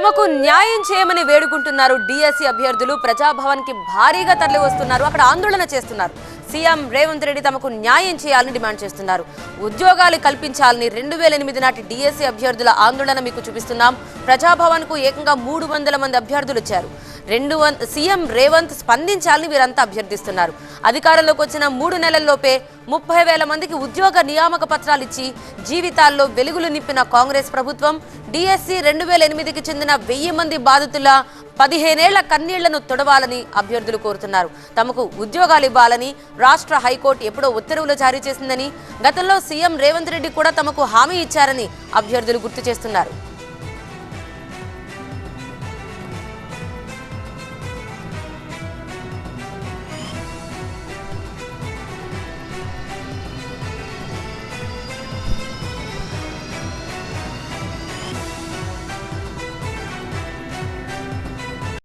తమకు న్యాయం చేయమని వేడుకుంటున్నారు డిఎస్సి అభ్యర్థులు. ప్రజాభవన్కి భారీగా తరలి వస్తున్నారు అక్కడ ఆందోళన చేస్తున్నారు. సీఎం రేవంత్ రెడ్డి తమకు న్యాయం చేయాలని డిమాండ్ చేస్తున్నారు. ఉద్యోగాలు కల్పించాలని రెండు వేల ఎనిమిది నాటి డిఎస్సీ అభ్యర్థుల ఆందోళన మీకు చూపిస్తున్నాం. ప్రజాభవన్కు ఏకంగా మూడు వందల మంది అభ్యర్థులు వచ్చారు. రెండు వం సీఎం రేవంత్ స్పందించాలని వీరంతా అభ్యర్థిస్తున్నారు. అధికారంలోకి వచ్చిన మూడు నెలల్లోపే ముప్పై వేల మందికి ఉద్యోగ నియామక పత్రాలు ఇచ్చి జీవితాల్లో వెలుగులు నింపిన కాంగ్రెస్ ప్రభుత్వం డిఎస్సి రెండు వేల ఎనిమిదికి చెందిన వెయ్యి మంది బాధితుల పదిహేనేళ్ళ కన్నీళ్ళను తొడవాలని అభ్యర్థులు కోరుతున్నారు. తమకు ఉద్యోగాలు ఇవ్వాలని రాష్ట్ర హైకోర్టు ఎప్పుడో ఉత్తర్వులు జారీ చేసిందని గతంలో సీఎం రేవంత్ రెడ్డి కూడా తమకు హామీ ఇచ్చారని అభ్యర్థులు గుర్తు చేస్తున్నారు.